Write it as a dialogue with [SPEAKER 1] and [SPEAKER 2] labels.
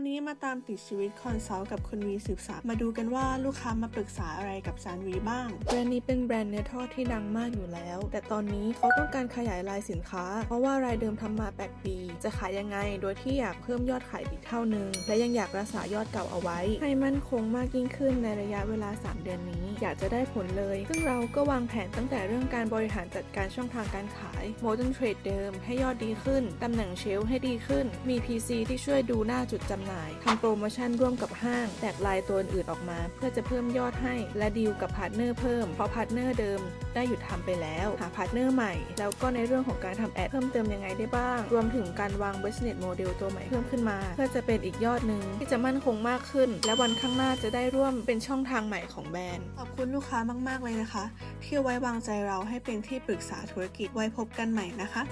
[SPEAKER 1] วันนี้มาตามติดชีวิตคอนซัลท์กับคุณวีสืบสามมาดูกันว่าลูกค้ามาปรึกษาอะไรกับซานวีบ้าง
[SPEAKER 2] แบรนด์นี้เป็นแบรนด์เนื้อทอดที่ดังมากอยู่แล้ว แต่ตอนนี้เขาต้องการขยายรายสินค้า เพราะว่ารายเดิมทำมา 8 ปี จะขายยังไง โดยที่อยากเพิ่มยอดขายอีกเท่านึง และยังอยากรักษายอดเก่าเอาไว้ ให้มั่นคงมากยิ่งขึ้นในระยะเวลา 3 เดือนนี้ อยากจะได้ผลเลย ซึ่งเราก็วางแผนตั้งแต่เรื่องการบริหารจัดการช่องทางการขาย Modern Trade เดิมให้ยอดดีขึ้นตำแหน่งเชลฟ์ให้ดีขึ้น มี PC ที่ช่วยดูหน้าจุดจำหน่ายทำโปรโมชั่นร่วมกับห้าง แตกลายตัวอื่นออกมา เพื่อจะเพิ่มยอดให้ และดีลกับพาร์ทเนอร์เพิ่ม เพราะพาร์ทเนอร์เดิมได้หยุดทำไปแล้ว หาพาร์ทเนอร์ใหม่ แล้วก็ในเรื่องของการทำแอดเพิ่มเติมยังไงได้บ้าง รวมถึงการวาง business model ตัวใหม่เพิ่มขึ้นมา เพื่อจะเป็นอีกยอดหนึ่งที่จะมั่นคงมากขึ้น และวันข้างหน้าจะได้ร่วมเป็นช่องทางใหม่ของแบรนด์
[SPEAKER 1] ขอบคุณลูกค้ามาก ๆ เลยนะคะ ที่ไว้วางใจเราให้เป็นที่ปรึกษาธุรกิจไว้พบกันใหม่นะคะ